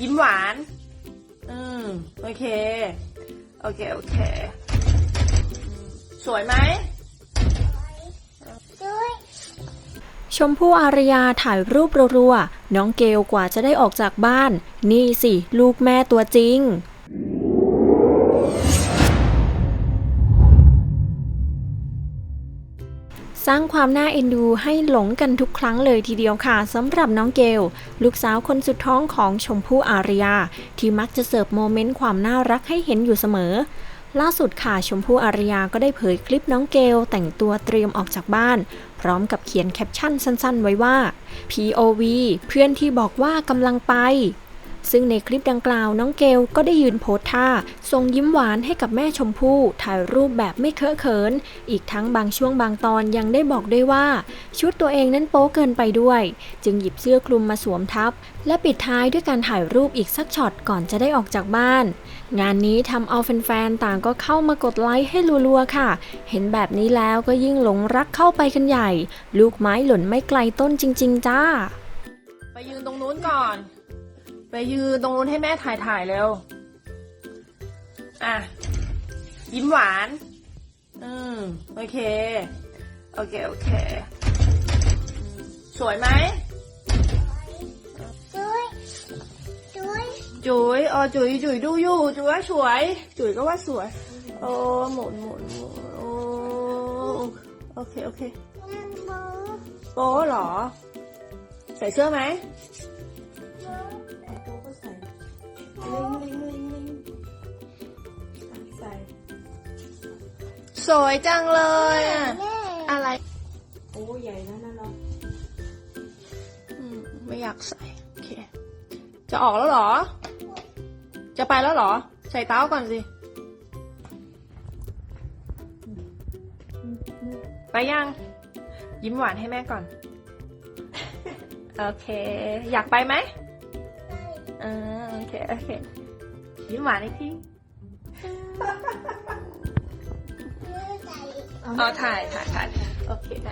ยิ้มหวาน อืม โอเค โอเค โอเค สวยไหมชมพู่อารยาถ่ายรูปรัวๆ น้องเกลกว่าจะได้ออกจากบ้าน นี่สิ ลูกแม่ตัวจริง สร้างความน่าเอ็นดูให้หลงกันทุกครั้งเลยทีเดียวค่ะสำหรับน้องเกล ลูกสาวคนสุดท้องของชมพู่อารยา ที่มักจะเสิร์ฟโมเมนต์ความน่ารักให้เห็นอยู่เสมอ ล่าสุดค่ะชมพู่อารยาก็ได้เผยคลิปน้องเกล แต่งตัวเตรียมออกจากบ้าน พร้อมกับเขียนแคปชั่นสั้นๆ ไว้ว่า POV เพื่อนที่บอกว่ากำลังไป ซึ่งในคลิปดังกล่าวน้องเกลก็ได้ยืนโพสท่าทรงยิ้มหวานให้กับแม่ชมพู่ถ่ายรูปแบบไม่เคอะเขิน อีกทั้งบางช่วงบางตอนยังได้บอกด้วยว่า ชุดตัวเองนั้นโป๊เกินไปด้วย จึงหยิบเสื้อคลุมมาสวมทับ และปิดท้ายด้วยการถ่ายรูปอีกสักช็อตก่อนจะได้ออกจากบ้าน งานนี้ทำเอาแฟนๆต่างก็เข้ามากดไลค์ให้รัวๆค่ะ เห็นแบบนี้แล้วก็ยิ่งหลงรักเข้าไปกันใหญ่ ลูกไม้หล่นไม่ไกลต้นจริง ๆ จ้า ไปยืนตรงนู้นก่อน ไปยืนตรงนู้นให้แม่ถ่ายถ่ายเร็ว อะ ยิ้มหวาน อืม โอเค โอเค โอเคอืมสวยไหมจุ๋ยอ๋อจุ๋ยจุ๋ยดูอยู่จุ๋ยว่าสวย จุ๋ยก็ว่าสวย โอ้หมุนหมุนหมุนโอ้โอเค โอเคโป๊เหรอ ใส่เสื้อไหม สวยจังเลยอะอะไร โอ้ใหญ่แล้วนะเราอืมไม่อยากใส่ โอเค จะออกแล้วเหรอ จะไปแล้วเหรอ ใส่เท้าก่อนสิ ไปยัง ยิ้มหวานให้แม่ก่อน โอเค อยากไปไหมเออโอเค โอเค ยิ้มหวานอีกที อ๋อถ่ายถ่ายถ่ายโอเคไ